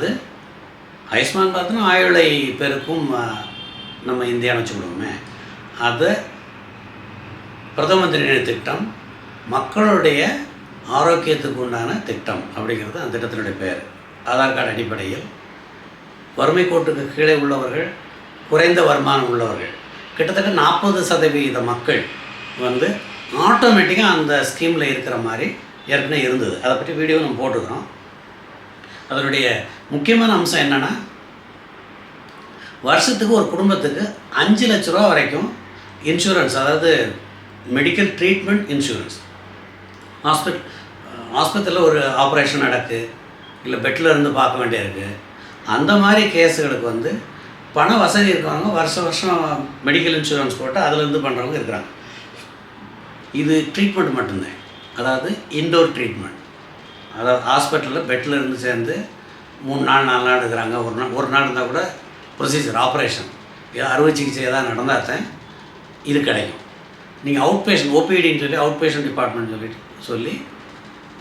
அது ஆயுஷ்மான் பார்த்தோன்னா ஆயுளை பெருக்கும் நம்ம இந்தியான்னு வச்சுக்கிடுவோமே அது பிரதம மந்திரி திட்டம் மக்களுடைய ஆரோக்கியத்துக்கு உண்டான திட்டம் அப்படிங்கிறது அந்த திட்டத்தினுடைய பெயர். ஆதார் கார்டு அடிப்படையில் வறுமை கோட்டுக்கு கீழே உள்ளவர்கள் குறைந்த வருமானம் உள்ளவர்கள் கிட்டத்தட்ட நாற்பது சதவீத மக்கள் வந்து ஆட்டோமேட்டிக்காக அந்த ஸ்கீமில் இருக்கிற மாதிரி ஏற்கனவே இருந்தது. அதை பற்றி வீடியோ நம்ம போட்டுக்கிறோம் அதனுடைய முக்கியமான அம்சம் என்னென்னா வருஷத்துக்கு ஒரு குடும்பத்துக்கு அஞ்சு லட்ச ரூபா வரைக்கும் இன்சூரன்ஸ் அதாவது மெடிக்கல் ட்ரீட்மெண்ட் இன்சூரன்ஸ் ஹாஸ்பிட்டல் ஆஸ்பத்திரியில் ஒரு ஆப்ரேஷன் நடக்கு இல்லை பெட்டில் இருந்து பார்க்க வேண்டியிருக்கு. அந்த மாதிரி கேஸுகளுக்கு வந்து பண வசதி இருக்கிறவங்க வருஷம் வருஷம் மெடிக்கல் இன்சூரன்ஸ் போட்டு அதுலேருந்து பண்ணுறவங்க இருக்கிறாங்க. இது ட்ரீட்மெண்ட் மட்டும்தான். அதாவது இன்டோர் ட்ரீட்மெண்ட் அதாவது ஹாஸ்பிட்டலில் பெட்டில் இருந்து சேர்ந்து மூணு நாள் நாலு நாள் இருக்கிறாங்க. ஒரு நாள் ஒரு நாள் இருந்தால் கூட ப்ரொசீஜர் ஆப்ரேஷன் அறுவை சிகிச்சை ஏதாவது நடந்தால் தான் இது கிடைக்கும். நீங்கள் அவுட் பேஷண்ட் ஓபிடின்னு சொல்லி அவுட் பேஷண்ட் டிபார்ட்மெண்ட் சொல்லிட்டு சொல்லி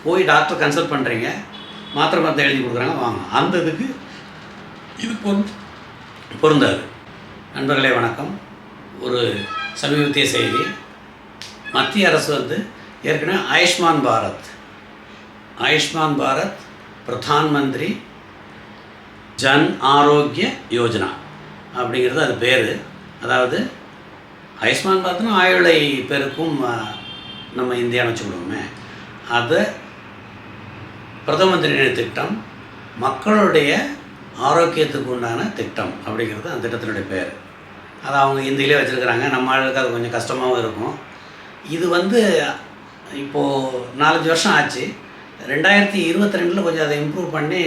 போய் டாக்டர் கன்சல்ட் பண்ணுறீங்க மாத்திரை மருந்து எழுதி கொடுக்குறாங்க வாங்க. அந்த இதுக்கு இது பொருந்த பொருந்தாது. நண்பர்களே வணக்கம். ஒரு சமீபத்திய செய்தி. மத்திய அரசு வந்து ஏற்கனவே ஆயுஷ்மான் பாரத் ஆயுஷ்மான் பாரத் பிரதான் மந்திரி ஜன் ஆரோக்கிய யோஜனா அப்படிங்கிறது அது பேர். அதாவது ஆயுஷ்மான் பாரத்னா ஆயுளை பேருக்கும் நம்ம இந்தியான்னு வச்சுக்கணுமே. அது பிரதம மந்திரி திட்டம் மக்களுடைய ஆரோக்கியத்துக்கு உண்டான திட்டம் அப்படிங்கிறது அந்த திட்டத்தினுடைய பேர். அது அவங்க இந்தியிலே வச்சுருக்கிறாங்க. நம்ம ஆளுக்கு அது கொஞ்சம் கஷ்டமாகவும் இருக்கும். இது வந்து இப்போது நாலஞ்சு வருஷம் ஆச்சு. ரெண்டாயிரத்தி இருபத்தி ரெண்டில் கொஞ்சம் அதை இம்ப்ரூவ் பண்ணி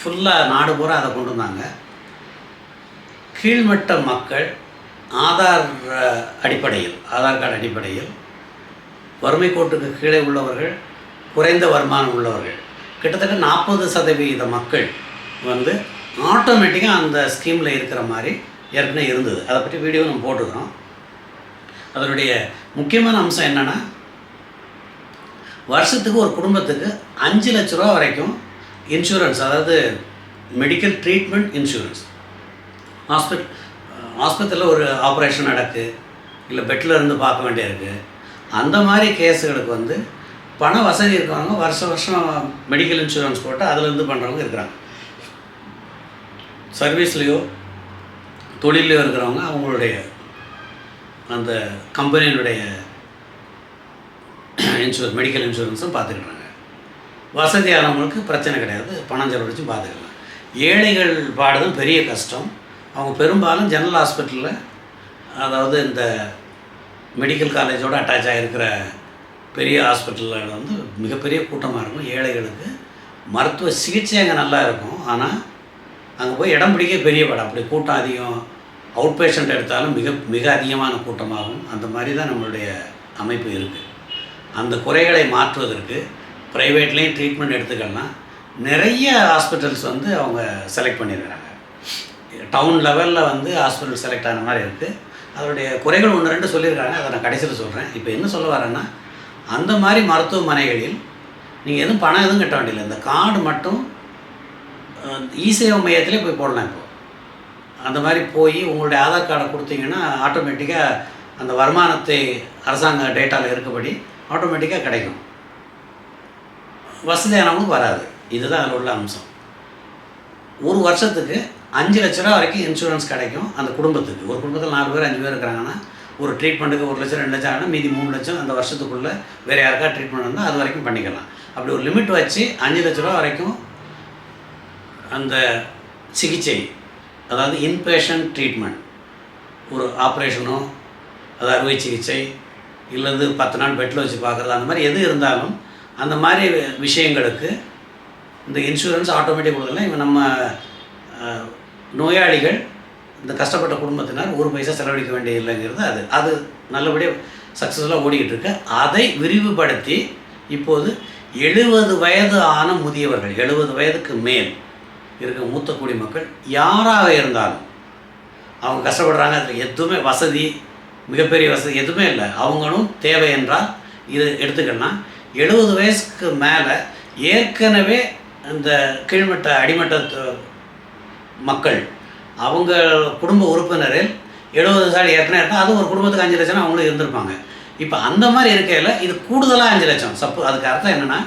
ஃபுல்லாக நாடு பூரா அதை கொண்டு வந்தாங்க. கீழ்மட்ட மக்கள் ஆதார் அடிப்படையில் ஆதார் கார்டு அடிப்படையில் வறுமை கோட்டுக்கு கீழே உள்ளவர்கள் குறைந்த வருமானம் உள்ளவர்கள் கிட்டத்தட்ட நாற்பது சதவீத மக்கள் வந்து ஆட்டோமேட்டிக்காக அந்த ஸ்கீமில் இருக்கிற மாதிரி ஏற்கனவே இருந்தது. அதை பற்றி வீடியோ நம்ம போட்டுக்கிறோம். அதனுடைய முக்கியமான அம்சம் என்னென்னா வருஷத்துக்கு ஒரு குடும்பத்துக்கு அஞ்சு லட்ச ரூபா வரைக்கும் இன்சூரன்ஸ் அதாவது மெடிக்கல் ட்ரீட்மெண்ட் இன்சூரன்ஸ் ஹாஸ்பிட் ஆஸ்பத்திரியில் ஒரு ஆப்ரேஷன் நடக்கு இல்லை பெட்டில் இருந்து பார்க்க வேண்டியிருக்கு. அந்த மாதிரி கேஸுகளுக்கு வந்து பண வசதி இருக்கிறவங்க வருஷம் வருஷம் மெடிக்கல் இன்சூரன்ஸ் போட்டு அதுலேருந்து பண்ணுறவங்க இருக்கிறாங்க. சர்வீஸ்லேயோ தொழிலையோ இருக்கிறவங்க அவங்களுடைய அந்த கம்பெனியினுடைய இன்சூரன்ஸ் மெடிக்கல் இன்சூரன்ஸும் பார்த்துக்கிட்டாங்க. வசதியானவங்களுக்கு பிரச்சனை கிடையாது பணம் செலவழிச்சும் பார்த்துக்கலாம் ஏழைகள் பாடுறதும் பெரிய கஷ்டம். அவங்க பெரும்பாலும் ஜெனரல் ஹாஸ்பிட்டலில் அதாவது இந்த மெடிக்கல் காலேஜோடு அட்டாச் ஆகிருக்கிற பெரிய ஹாஸ்பிட்டலில் வந்து மிகப்பெரிய கூட்டமாக இருக்கும். ஏழைகளுக்கு மருத்துவ சிகிச்சை அங்கே நல்லா இருக்கும். ஆனால் அங்கே போய் இடம் பிடிக்க பெரிய படம். அப்படி கூட்டம் அதிகம். அவுட் பேஷண்ட் எடுத்தாலும் மிக மிக அதிகமான கூட்டமாகும். அந்த மாதிரி தான் நம்மளுடைய அமைப்பு இருக்குது அந்த குறைகளை மாற்றுவதற்கு ப்ரைவேட்லேயும் ட்ரீட்மெண்ட் எடுத்துக்கலாம் நிறைய ஹாஸ்பிட்டல்ஸ் வந்து அவங்க செலக்ட் பண்ணியிருக்கிறாங்க டவுன் லெவலில் வந்து ஹாஸ்பிட்டல் செலக்ட் ஆன மாதிரி இருக்குது அதனுடைய குறைகள் ஒன்று ரெண்டு சொல்லியிருக்காங்க. அதை நான் கடைசியில் சொல்கிறேன் இப்போ என்ன சொல்ல வரேன்னா அந்த மாதிரி மருத்துவமனைகளில் நீங்கள் எதுவும் பணம் எதுவும் கட்ட வேண்டியதில்லை. இந்த கார்டு மட்டும் இசேவை மையத்திலே போய் போடலாம் இப்போ. அந்த மாதிரி போய் உங்களுடைய ஆதார் கார்டை கொடுத்தீங்கன்னா ஆட்டோமேட்டிக்காக அந்த வருமானத்தை அரசாங்க டேட்டாவில் இருக்கபடி ஆட்டோமேட்டிக்காக கிடைக்கும். வசதியானவங்களுக்கு வராது. இதுதான் அதில் உள்ள அம்சம். ஒரு வருஷத்துக்கு அஞ்சு லட்ச ரூபா வரைக்கும் இன்சூரன்ஸ் கிடைக்கும் அந்த குடும்பத்துக்கு. ஒரு குடும்பத்தில் நாலு பேர் அஞ்சு பேர் இருக்கிறாங்கன்னா ஒரு ட்ரீட்மெண்ட்டுக்கு ஒரு லட்சம் ரெண்டு லட்சம் ஆனால் மீதி மூணு லட்சம் அந்த வருஷத்துக்குள்ளே வேறு யாருக்கா ட்ரீட்மெண்ட் இருந்தால் அது வரைக்கும் பண்ணிக்கலாம். அப்படி ஒரு லிமிட் வச்சு அஞ்சு லட்ச ரூபா வரைக்கும் அந்த சிகிச்சை அதாவது இன்பேஷன் ட்ரீட்மெண்ட் ஒரு ஆப்ரேஷனோ அது அறுவை சிகிச்சை இல்லது பத்து நாள் பெட்டில் வச்சு பார்க்குறது அந்த மாதிரி எது இருந்தாலும் அந்த மாதிரி விஷயங்களுக்கு இந்த இன்சூரன்ஸ் ஆட்டோமேட்டிக் கொடுக்கலாம் இவன் நம்ம நோயாளிகள் இந்த கஷ்டப்பட்ட குடும்பத்தினர் ஒரு பைசா செலவழிக்க வேண்டிய இல்லைங்கிறது அது. அது நல்லபடியாக சக்ஸஸ்ஃபுல்லாக ஓடிக்கிட்டு இருக்கு அதை விரிவுபடுத்தி இப்போது எழுபது வயது ஆன முதியவர்கள் எழுபது வயதுக்கு மேல் இருக்க மூத்த குடிமக்கள் யாராக இருந்தாலும் அவங்க கஷ்டப்படுறாங்க அதில் எதுவுமே வசதி மிகப்பெரிய வசதி எதுவுமே இல்லை. அவங்களும் தேவை என்றால் இது எடுத்துக்கலாம் எழுபது வயசுக்கு மேலே ஏற்கனவே இந்த கீழ்மட்ட அடிமட்ட மக்கள் அவங்க குடும்ப உறுப்பினரில் எழுபது சாடி ஏற்கனவே இருந்தால் அது ஒரு குடும்பத்துக்கு அஞ்சு லட்சம் அவங்களும் இருந்திருப்பாங்க. இப்போ அந்த மாதிரி இருக்கையில் இது கூடுதலாக அஞ்சு லட்சம். சப்போ அதுக்கு அர்த்தம் என்னென்னா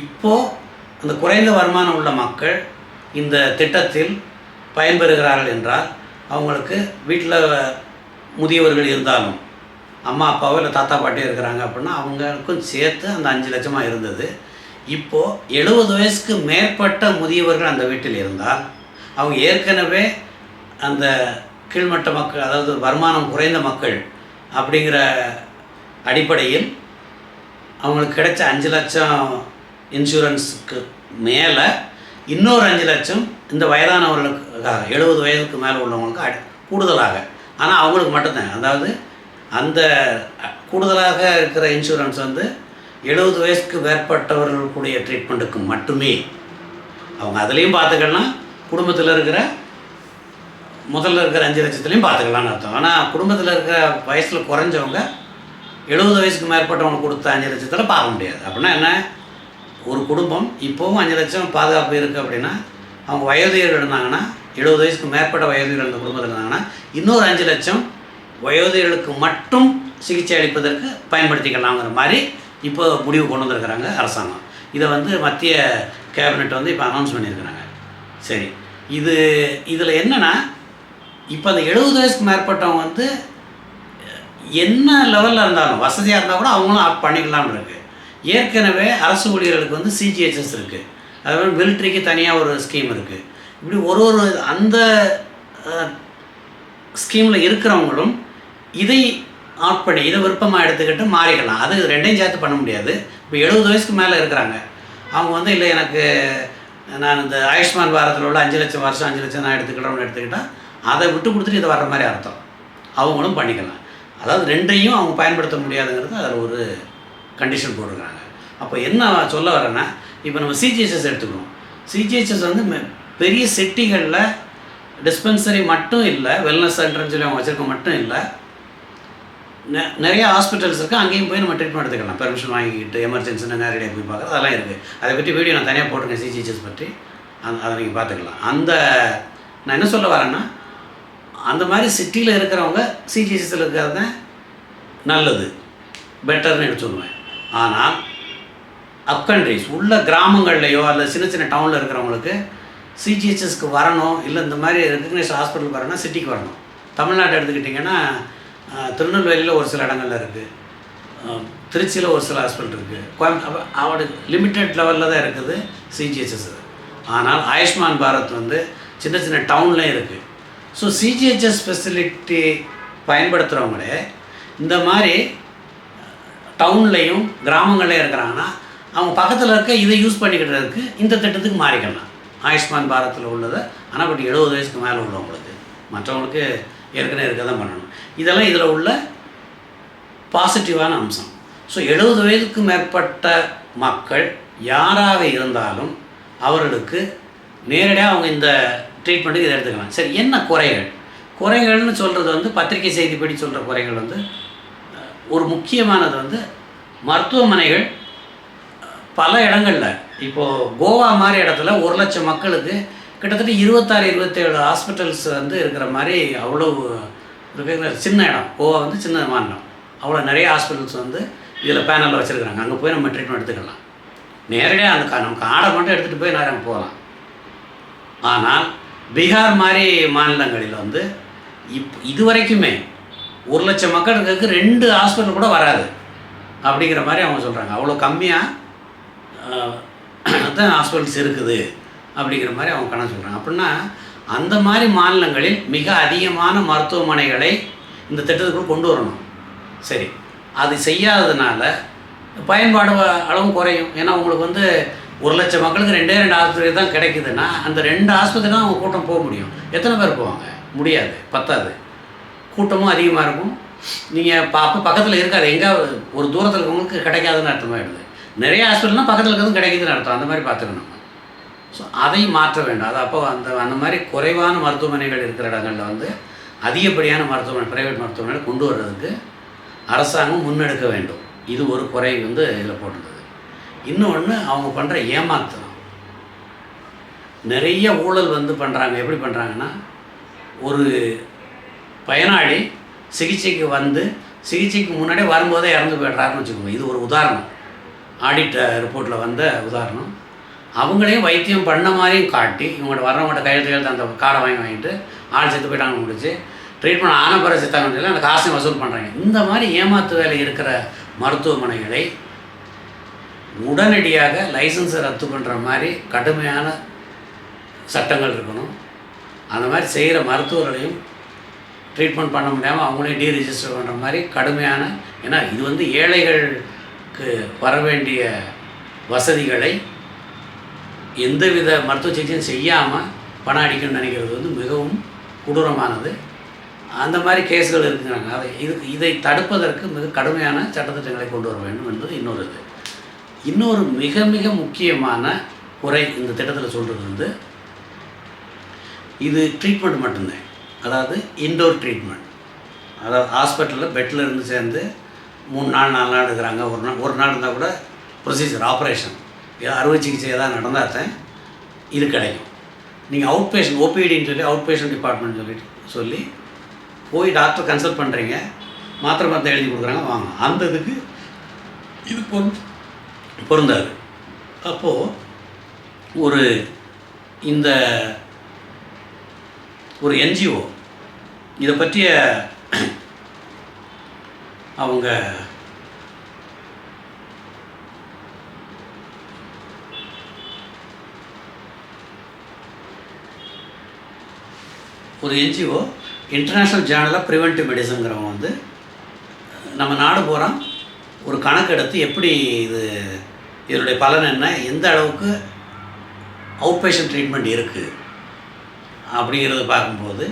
இப்போது அந்த குறைந்த வருமானம் உள்ள மக்கள் இந்த திட்டத்தில் பயன்பெறுகிறார்கள் என்றால் அவங்களுக்கு வீட்டில் முதியவர்கள் இருந்தாலும் அம்மா அப்பாவோ இல்லை தாத்தா பாட்டியோ இருக்கிறாங்க அப்படின்னா அவங்களுக்கும் சேர்த்து அந்த அஞ்சு லட்சமாக இருந்தது. இப்போது எழுபது வயசுக்கு மேற்பட்ட முதியவர்கள் அந்த வீட்டில் இருந்தால் அவங்க ஏற்கனவே அந்த கீழ்மட்ட மக்கள் அதாவது வருமானம் குறைந்த மக்கள் அப்படிங்கிற அடிப்படையில் அவங்களுக்கு கிடைச்ச அஞ்சு லட்சம் இன்சூரன்ஸுக்கு மேலே இன்னொரு அஞ்சு லட்சம் இந்த வயதானவர்களுக்காக எழுபது வயதுக்கு மேலே உள்ளவங்களுக்கு அடி கூடுதலாக. ஆனால் அவங்களுக்கு மட்டும்தான். அதாவது அந்த கூடுதலாக இருக்கிற இன்சூரன்ஸ் வந்து எழுபது வயசுக்கு மேற்பட்டவர்களுக்குடைய ட்ரீட்மெண்ட்டுக்கு மட்டுமே. அவங்க அதுலேயும் பார்த்துக்கலாம் குடும்பத்தில் இருக்கிற முதல்ல இருக்கிற அஞ்சு லட்சத்துலேயும் பார்த்துக்கலாம்னு அர்த்தம். ஆனால் குடும்பத்தில் இருக்கிற வயசில் குறைஞ்சவங்க எழுபது வயசுக்கு மேற்பட்டவங்க கொடுத்த அஞ்சு லட்சத்தில் பார்க்க முடியாது. அப்படின்னா என்ன? ஒரு குடும்பம் இப்போவும் அஞ்சு லட்சம் பாதுகாப்பு இருக்குது அப்படின்னா அவங்க வயோதிகர்கள் இருந்தாங்கன்னா எழுபது வயசுக்கு மேற்பட்ட வயோதிகர்கள் அந்த குடும்பத்தில் இருந்தாங்கன்னா இன்னொரு அஞ்சு லட்சம் வயோதிகர்களுக்கு மட்டும் சிகிச்சை அளிப்பதற்கு பயன்படுத்திக்கலாங்கிற மாதிரி இப்போ முடிவு கொண்டு வந்திருக்கிறாங்க அரசாங்கம். இதை வந்து மத்திய கேபினெட் வந்து இப்போ அனௌன்ஸ் பண்ணியிருக்கிறாங்க. சரி. இது இதில் என்னென்னா இப்போ அந்த எழுபது வயசுக்கு மேற்பட்டவங்க வந்து என்ன லெவலில் இருந்தாலும் வசதியாக இருந்தால் கூட அவங்களும் ஆப் பண்ணிக்கலாம்னு இருக்குது ஏற்கனவே அரசு ஊழியர்களுக்கு வந்து சிஜிஹெச்எஸ் இருக்குது அதுமாதிரி மிலிட்ரிக்கு தனியாக ஒரு ஸ்கீம் இருக்குது இப்படி ஒரு ஒரு அந்த ஸ்கீமில் இருக்கிறவங்களும் இதை ஆட் பண்ணி இதை விருப்பமாக எடுத்துக்கிட்டு மாறிக்கலாம். அது ரெண்டையும் சேர்த்து பண்ண முடியாது. இப்போ எழுபது வயசுக்கு மேலே இருக்கிறாங்க. அவங்க வந்து இல்லை எனக்கு நான் இந்த ஆயுஷ்மான் பாரத்தில் உள்ள அஞ்சு லட்சம் வருஷம் அஞ்சு லட்சம் நான் எடுத்துக்கிட்டோம்னு எடுத்துக்கிட்டால் அதை விட்டு கொடுத்துட்டு இதை வர்ற மாதிரி அர்த்தம். அவங்களும் பண்ணிக்கலாம். அதாவது ரெண்டையும் அவங்க பயன்படுத்த முடியாதுங்கிறது அதில் ஒரு கண்டிஷன் போட்டிருக்காங்க அப்போ என்ன சொல்ல வரேன்னா இப்போ நம்ம சிஜிஹெச்எஸ் எடுத்துக்கணும் சிஜிஹெச்எஸ் வந்து மெ- பெரிய சிட்டிகளில் டிஸ்பென்சரி மட்டும் இல்லை வெல்னஸ் சென்டர்னு சொல்லி அவங்க வச்சுருக்க மட்டும் இல்லை நிறைய ஹாஸ்பிட்டல்ஸ் இருக்குது அங்கேயும் போய் நம்ம ட்ரீட்மெண்ட் எடுத்துக்கலாம். பெர்மிஷன் வாங்கிக்கிட்டு எமர்ஜென்சின்னு நேரடியாக போய் பார்க்குறது அதெல்லாம் இருக்குது அதை பற்றி வீடியோ நான் தனியாக போட்டிருக்கேன் சிஜிஹெச்எஸ் பற்றி அந்த அதை நீங்கள் பார்த்துக்கலாம். அந்த நான் என்ன சொல்ல வரேன்னா அந்த மாதிரி சிட்டியில் இருக்கிறவங்க சிஜிஹெச்சில் இருக்கிறது தான் நல்லது. பெட்டர்னு எடுத்து சொல்லுவேன். ஆனால் அப்கண்ட்ரிஸ் உள்ள கிராமங்கள்லையோ அல்லது சின்ன சின்ன டவுனில் இருக்கிறவங்களுக்கு சிஜிஹெச்எஸ்க்கு வரணும் இல்லை இந்த மாதிரி ரெக்கக்னைஸ் ஹாஸ்பிட்டலுக்கு வரணும்னா சிட்டிக்கு வரணும். தமிழ்நாட்டை எடுத்துக்கிட்டிங்கன்னா திருநெல்வேலியில் ஒரு சில இடங்கள்ல இருக்குது திருச்சியில் ஒரு சில ஹாஸ்பிட்டல் இருக்குது கோயம் அவனுக்கு லிமிட்டட் லெவலில் தான் இருக்குது சிஜிஹெச்எஸ் ஆனால் ஆயுஷ்மான் பாரத் வந்து சின்ன சின்ன டவுன்லேயும் இருக்குது ஸோ சிஜிஹெச்எஸ் ஃபெசிலிட்டி பயன்படுத்துகிறவங்களே இந்த மாதிரி டவுன்லேயும் கிராமங்கள்லேயும் இருக்கிறாங்கன்னா அவங்க பக்கத்தில் இருக்க இதை யூஸ் பண்ணிக்கிட்டதுக்கு இந்த திட்டத்துக்கு மாறிக்கலாம். ஆயுஷ்மான் பாரத்தில் உள்ளதை ஆனால் பட் எழுபது வயசுக்கு மேலே உள்ளவங்களுக்கு. மற்றவங்களுக்கு ஏற்கனவே இருக்க தான் பண்ணணும். இதெல்லாம் இதில் உள்ள பாசிட்டிவான அம்சம். ஸோ எழுபது வயதுக்கு மேற்பட்ட மக்கள் யாராக இருந்தாலும் அவர்களுக்கு நேரடியாக அவங்க இந்த ட்ரீட்மெண்ட்டுக்கு இதை எடுத்துக்கலாம். சரி என்ன குறைகள்? குறைகள்னு சொல்கிறது வந்து பத்திரிகை செய்திப்படி சொல்கிற குறைகள் வந்து ஒரு முக்கியமானது வந்து மருத்துவமனைகள் பல இடங்களில். இப்போது கோவா மாதிரி இடத்துல ஒரு லட்சம் மக்களுக்கு கிட்டத்தட்ட இருபத்தாறு இருபத்தேழு ஹாஸ்பிட்டல்ஸ் வந்து இருக்கிற மாதிரி அவ்வளோ சின்ன இடம். கோவா வந்து சின்ன மாநிலம். அவ்வளோ நிறைய ஹாஸ்பிட்டல்ஸ் வந்து இதில் பேனலில் வச்சுருக்குறாங்க. அங்கே போய் நம்ம ட்ரீட்மெண்ட் எடுத்துக்கலாம். நேரடியாக அந்த கா- நம்ம கார்டை மட்டும் எடுத்துகிட்டு போய் நேரம் போகலாம். ஆனால் பீகார் மாதிரி மாநிலங்களில் வந்து இப் இது வரைக்குமே ஒரு லட்சம் மக்கள் ரெண்டு ஹாஸ்பிட்டல் கூட வராது. அப்படிங்கிற மாதிரி அவங்க சொல்கிறாங்க அவ்வளோ கம்மியாக தான் ஹாஸ்பிட்டல்ஸ் இருக்குது. அப்படிங்கிற மாதிரி அவங்க கணக்கு சொல்கிறாங்க அப்படின்னா அந்த மாதிரி மாநிலங்களில் மிக அதிகமான மருத்துவமனைகளை இந்த திட்டத்துக்குள் கொண்டு வரணும். சரி. அது செய்யாததுனால பயன்பாடு அளவும் குறையும். ஏன்னா உங்களுக்கு வந்து ஒரு லட்சம் மக்களுக்கு ரெண்டே ரெண்டு ஆஸ்பத்திரி தான் கிடைக்குதுன்னா அந்த ரெண்டு ஆஸ்பத்திரி தான் அவங்க கூட்டம் போக முடியும். எத்தனை பேர் போவாங்க? முடியாது. பத்தாது. கூட்டமும் அதிகமாக இருக்கும். நீங்கள் அப்போ பக்கத்தில் இருக்காது. எங்கே ஒரு தூரத்தில் இருக்கவங்களுக்கு கிடைக்காதுன்னு அர்த்தமாகிடுது நிறைய ஹாஸ்பிட்டல்னால் பக்கத்தில் இருக்கிறது கிடைக்குதுன்னு அர்த்தம். அந்த மாதிரி பார்த்துக்கணும். ஸோ அதை மாற்ற வேண்டும். அது அப்போ அந்த அந்த மாதிரி குறைவான மருத்துவமனைகள் இருக்கிற இடங்களில் வந்து அதிகப்படியான மருத்துவமனை பிரைவேட் மருத்துவமனை கொண்டு வர்றதுக்கு அரசாங்கம் முன்னெடுக்க வேண்டும். இது ஒரு குறை வந்து இதில் போட்டிருந்தது. இன்னொன்று அவங்க பண்ணுற ஏமாத்தனம் நிறைய ஊழல் வந்து பண்ணுறாங்க எப்படி பண்ணுறாங்கன்னா ஒரு பயனாளி சிகிச்சைக்கு வந்து சிகிச்சைக்கு முன்னாடியே வரும்போதே இறந்து போய்ட்றாருன்னு வச்சுக்கோங்க. இது ஒரு உதாரணம். ஆடிட் ரிப்போர்ட்டில் வந்த உதாரணம். அவங்களையும் வைத்தியம் பண்ண மாதிரியும் காட்டி இவங்கள்ட்ட வர்றவங்கள்ட்ட கையெழுத்து கையெழுத்து அந்த காடை வாங்கி வாங்கிட்டு ஆள் செத்து போயிட்டாங்க முடிச்சு ட்ரீட்மெண்ட் ஆன பிறகு செத்தாங்க அந்த காசையும் வசூல் பண்ணுறாங்க இந்த மாதிரி ஏமாத்து வேலை இருக்கிற மருத்துவமனைகளை உடனடியாக லைசன்ஸை ரத்து பண்ணுற மாதிரி கடுமையான சட்டங்கள் இருக்கணும். அந்த மாதிரி செய்கிற மருத்துவர்களையும் ட்ரீட்மெண்ட் பண்ண முடியாமல் அவங்களே டீரிஜிஸ்டர் பண்ணுற மாதிரி கடுமையான ஏன்னா இது வந்து ஏழைகளுக்கு வர வேண்டிய வசதிகளை எந்தவித மருத்துவ சிகிச்சையும் செய்யாமல் பணம் அடிக்கணும்னு நினைக்கிறது வந்து மிகவும் கொடூரமானது. அந்த மாதிரி கேஸ்கள் இருக்குங்கிறாங்க அதை இது இதை தடுப்பதற்கு மிக கடுமையான சட்டத்திட்டங்களை கொண்டு வர வேண்டும் என்பது இன்னொரு இது. இன்னொரு மிக மிக முக்கியமான குறை இந்த திட்டத்தில் சொல்கிறது வந்து இது ட்ரீட்மெண்ட் மட்டும்தான். அதாவது இன்டோர் ட்ரீட்மெண்ட் அதாவது ஹாஸ்பிட்டலில் பெட்டில் இருந்து சேர்ந்து மூணு நாள் நாலு நாள் இருக்கிறாங்க. ஒரு நாள் ஒரு நாள் இருந்தால் கூட ப்ரொசீஜர் ஆப்ரேஷன் அறுவை சிகிச்சை ஏதாவது நடந்தால் தான் இது கிடைக்கும். நீங்கள் அவுட் பேஷண்ட் ஓபிடின்னு சொல்லி அவுட் பேஷண்ட் டிபார்ட்மெண்ட் சொல்லிட்டு சொல்லி போய் டாக்டர் கன்சல்ட் பண்ணுறீங்க மாத்திரை மருந்து எழுதி கொடுக்குறாங்க வாங்க. அந்த இதுக்கு இது பொருள் பொருந்தாது. அப்போது ஒரு இந்த ஒரு என்ஜிஓ இதை பற்றிய அவங்க ஒரு NGO international journal of preventive மெடிசன்கிறவங்க வந்து நம்ம நாடு பூரா ஒரு கணக்கு எடுத்து எப்படி இது இதனுடைய பலன் என்ன எந்த அளவுக்கு அவுட் பேஷண்ட் ட்ரீட்மெண்ட் இருக்குது அப்படிங்கிறது பார்க்கும்போது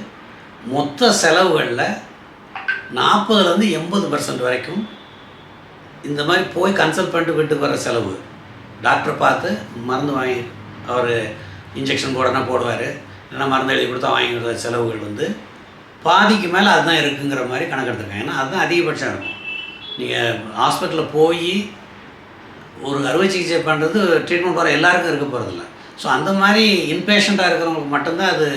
மொத்த செலவுகளில் நாற்பதுலேருந்து எண்பது பர்சன்ட் வரைக்கும் இந்த மாதிரி போய் கன்சல்ட் பண்ணிட்டு வீட்டுக்கு வர செலவு. டாக்டரை பார்த்து மருந்து வாங்கி அவர் இன்ஜெக்ஷன் போடனா போடுவார்? இல்லைன்னா மருந்து எழுதி கொடுத்தா வாங்கிக்கிற செலவுகள் வந்து பாதிக்கு மேலே அதுதான் இருக்குங்கிற மாதிரி கணக்கெடுத்துருக்காங்க ஏன்னா அதுதான் அதிகபட்சம் இருக்கும். நீங்கள் ஹாஸ்பிட்டலில் போய் ஒரு அறுவை சிகிச்சை பண்ணுறது ட்ரீட்மெண்ட் போகிற எல்லாருக்கும் இருக்க போகிறதில்ல ஸோ அந்த மாதிரி இன்பேஷண்ட்டாக இருக்கிறவங்களுக்கு மட்டும்தான் அது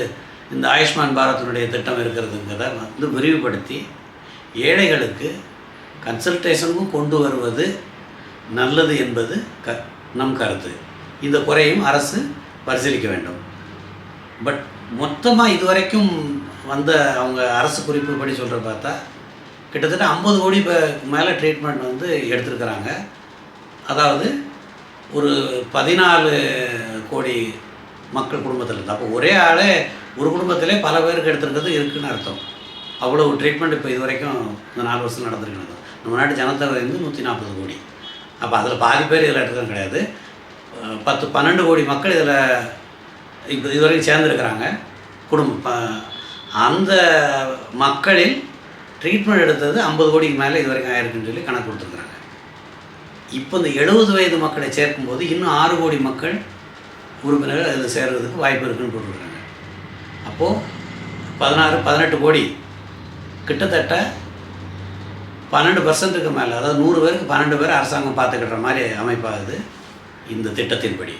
இந்த ஆயுஷ்மான் பாரத்தினுடைய திட்டம் இருக்கிறதுங்கிறத வந்து விரிவுபடுத்தி ஏழைகளுக்கு கன்சல்டேஷனுக்கும் கொண்டு வருவது நல்லது என்பது க நம் கருத்து. இந்த குறையும் அரசு பரிசீலிக்க வேண்டும். பட் மொத்தமாக இதுவரைக்கும் வந்த அவங்க அரசு குறிப்பு படி சொல்கிற பார்த்தா கிட்டத்தட்ட ஐம்பது கோடி மேலே ட்ரீட்மெண்ட் வந்து எடுத்திருக்கிறாங்க. அதாவது ஒரு பதினாலு கோடி மக்கள் குடும்பத்தில் இருந்து. அப்போ ஒரே ஆளே ஒரு குடும்பத்திலே பல பேருக்கு எடுத்துருக்கிறது இருக்குதுன்னு அர்த்தம். அவ்வளோ ட்ரீட்மெண்ட் இப்போ இது வரைக்கும் இந்த நாலு வருஷம் நடந்திருக்கிறது. நம்ம நாட்டு ஜனத்தொகை வந்து நூற்றி நாற்பது கோடி. அப்போ அதில் பாதி பேர் இதில் எடுத்துக்கிறது கிடையாது. பத்து பன்னெண்டு கோடி மக்கள் இதில் இப்போ இதுவரையும் சேர்ந்துருக்கிறாங்க. குடும்பம் ப- அந்த மக்களில் ட்ரீட்மெண்ட் எடுத்தது ஐம்பது கோடிக்கு மேலே இது வரைக்கும் ஆயிருக்குன்னு சொல்லி கணக்கு கொடுத்துருக்குறாங்க. இப்போ இந்த எழுபது வயது மக்களை சேர்க்கும்போது இன்னும் ஆறு கோடி மக்கள் உறுப்பினர்கள் அதில் சேர்கிறதுக்கு வாய்ப்பு இருக்குன்னு போட்டுருக்காங்க அப்போது பதினாறு பதினெட்டு கோடி கிட்டத்தட்ட பன்னெண்டு பர்சன்ட்டுக்கு மேலே அதாவது நூறு பேருக்கு பன்னெண்டு பேர் அரசாங்கம் பார்த்துக்கிற மாதிரி அமைப்பாகுது இந்த திட்டத்தின்படி.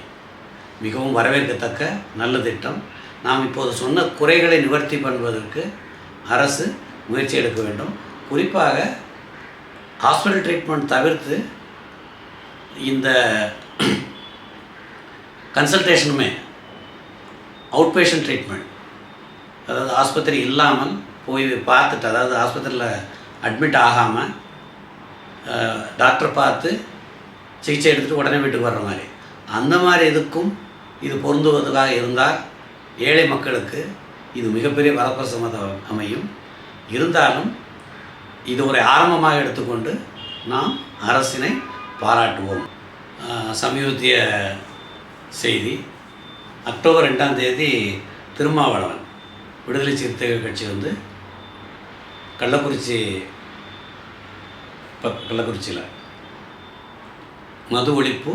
மிகவும் வரவேற்கத்தக்க நல்ல திட்டம். நாம் இப்போது சொன்ன குறைகளை நிவர்த்தி பண்ணுவதற்கு அரசு முயற்சி எடுக்க வேண்டும். குறிப்பாக ஹாஸ்பிட்டல் ட்ரீட்மெண்ட் தவிர்த்து இந்த கன்சல்டேஷனுமே அவுட் பேஷண்ட் ட்ரீட்மெண்ட் அதாவது ஆஸ்பத்திரி இல்லாமல் போய் பார்த்துட்டு அதாவது ஆஸ்பத்திரியில் அட்மிட் ஆகாமல் டாக்டர் பார்த்து சிகிச்சை எடுத்துகிட்டு உடனே வீட்டுக்கு வர்ற மாதிரி. அந்த மாதிரி இதுக்கும் இது பொருந்துவதாக இருந்தால் ஏழை மக்களுக்கு இது மிகப்பெரிய வரப்பிரசமாக அமையும். இருந்தாலும் இது ஒரு ஆரம்பமாக எடுத்துக்கொண்டு நாம் அரசினை பாராட்டுவோம். சமீபத்திய செய்தி அக்டோபர் ரெண்டாம் தேதி திருமாவளவன் விடுதலை சிறுத்தைகள் கட்சி வந்து கள்ளக்குறிச்சி ப கள்ளக்குறிச்சியில் மது ஒழிப்பு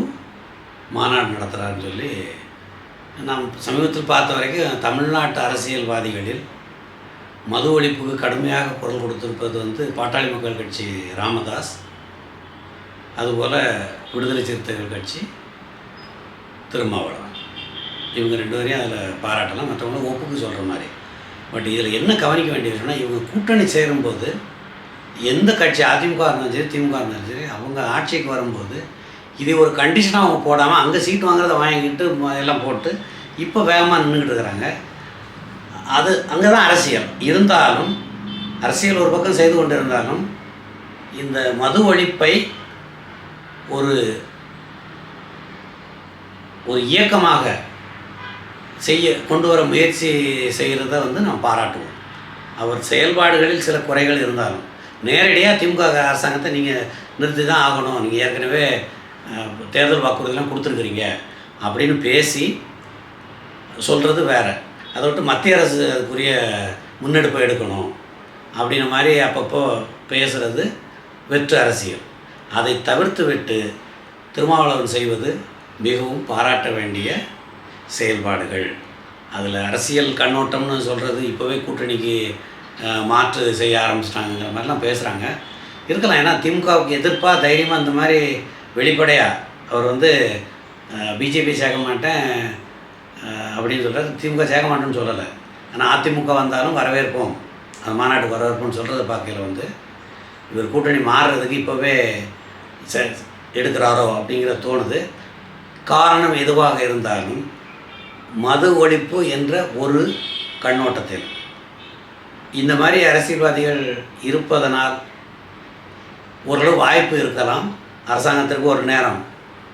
மாநாடு நடத்துகிறாருன்னு சொல்லி நாம் சமீபத்தில் பார்த்த வரைக்கும் தமிழ்நாட்டு அரசியல்வாதிகளில் மது ஒழிப்புக்கு கடுமையாக குரல் கொடுத்திருப்பது வந்து பாட்டாளி மக்கள் கட்சி ராமதாஸ் அதுபோல் விடுதலை சிறுத்தைகள் கட்சி திருமாவளவன். இவங்க ரெண்டு பேரையும் அதில் பாராட்டலாம் மற்றவங்களும் ஒப்புக்கு சொல்கிற மாதிரி. பட் இதில் என்ன கவனிக்க வேண்டிய விஷயம்னா இவங்க கூட்டணி சேரும்போது எந்த கட்சி அதிமுக இருந்தாலும் சரி திமுக இருந்தாலும் சரி அவங்க ஆட்சிக்கு வரும்போது இதை ஒரு கண்டிஷனாக அவங்க போடாமல் அங்கே சீட் வாங்குறத வாங்கிட்டு எல்லாம் போட்டு இப்போ வேகமாக நின்றுக்கிட்டு இருக்கிறாங்க. அது அங்கே தான் அரசியல். இருந்தாலும் அரசியல் ஒரு பக்கம் செய்து கொண்டு இருந்தாலும் இந்த மது ஒழிப்பை ஒரு ஒரு இயக்கமாக செய்ய கொண்டு வர முயற்சி செய்கிறத வந்து நாம் பாராட்டுவோம். அவர் செயல்பாடுகளில் சில குறைகள் இருந்தாலும் நேரடியாக திமுக அரசாங்கத்தை நீங்கள் நிறுத்தி தான் ஆகணும். நீங்கள் ஏற்கனவே தேர்தல் வாக்குறுதிலாம் கொடுத்துருக்குறீங்க அப்படின்னு பேசி சொல்கிறது வேறு. அதை விட்டு மத்திய அரசு அதுக்குரிய முன்னெடுப்பை எடுக்கணும் அப்படின்ற மாதிரி அப்பப்போ பேசுகிறது வெற்று அரசியல். அதை தவிர்த்து விட்டு திருமாவளவன் செய்வது மிகவும் பாராட்ட வேண்டிய செயல்பாடுகள். அதில் அரசியல் கண்ணோட்டம்னு சொல்கிறது இப்போவே கூட்டணிக்கு மாற்று செய்ய ஆரம்பிச்சிட்டாங்கிற மாதிரிலாம் பேசுகிறாங்க இருக்கலாம் ஏன்னா திமுகவுக்கு எதிர்ப்பாக தைரியமாக இந்த மாதிரி வெளிப்படையாக அவர் வந்து பிஜேபி சேர்க்க மாட்டேன் அப்படின்னு சொல்கிறார் திமுக சேர்க்க மாட்டேன்னு சொல்லலை. ஆனால் அதிமுக வந்தாலும் வரவேற்போம். அந்த மாநாட்டுக்கு வரவேற்போம்னு சொல்கிறத பார்க்கையில் வந்து இவர் கூட்டணி மாறுறதுக்கு இப்போவே ச எடுக்கிறாரோ அப்படிங்கிற தோணுது. காரணம் எதுவாக இருந்தாலும் மது ஒழிப்பு என்ற ஒரு கண்ணோட்டத்தில். இந்த மாதிரி அரசியல்வாதிகள் இருப்பதனால் ஓரளவு வாய்ப்பு இருக்கலாம். அரசாங்கத்திற்கு ஒரு நேரம்.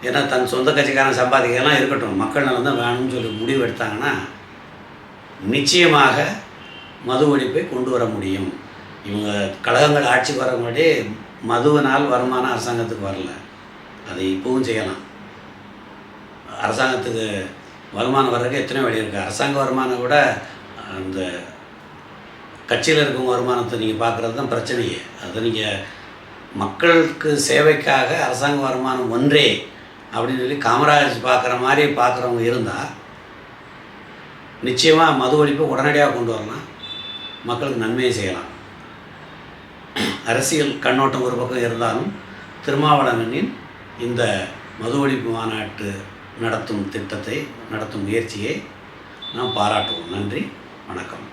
ஏன்னா தன் சொந்த கட்சிக்காரன் சம்பாதிக்கலாம் இருக்கட்டும். மக்கள் நலம் தான் வேணும்னு சொல்லி முடிவு எடுத்தாங்கன்னா நிச்சயமாக மது ஒழிப்பை கொண்டு வர முடியும். இவங்க கழகங்கள் ஆட்சிக்கு வர முன்னாடி மதுவினால் வருமானம் அரசாங்கத்துக்கு வரல. அதை இப்போவும் செய்யலாம். அரசாங்கத்துக்கு வருமானம் வர்றதுக்கு எத்தனை வழி இருக்குது அரசாங்க வருமானம் கூட அந்த கட்சியில் இருக்கும் வருமானத்தை நீங்கள் பார்க்குறது தான் பிரச்சனையே. அதை நீங்கள் மக்களுக்கு சேவைக்காக அரசாங்க வருமானம் ஒன்றே அப்படின்னு சொல்லி காமராஜ் பார்க்குற மாதிரி பார்க்குறவங்க இருந்தால் நிச்சயமாக மது ஒழிப்பை உடனடியாக கொண்டு வரலாம். மக்களுக்கு நன்மையை செய்யலாம். அரசியல் கண்ணோட்டம் ஒரு பக்கம் இருந்தாலும் திருமாவளவனின் இந்த மது ஒழிப்பு மாநாட்டு நடத்தும் திட்டத்தை நடத்தும் முயற்சியை நாம் பாராட்டுவோம். நன்றி வணக்கம்.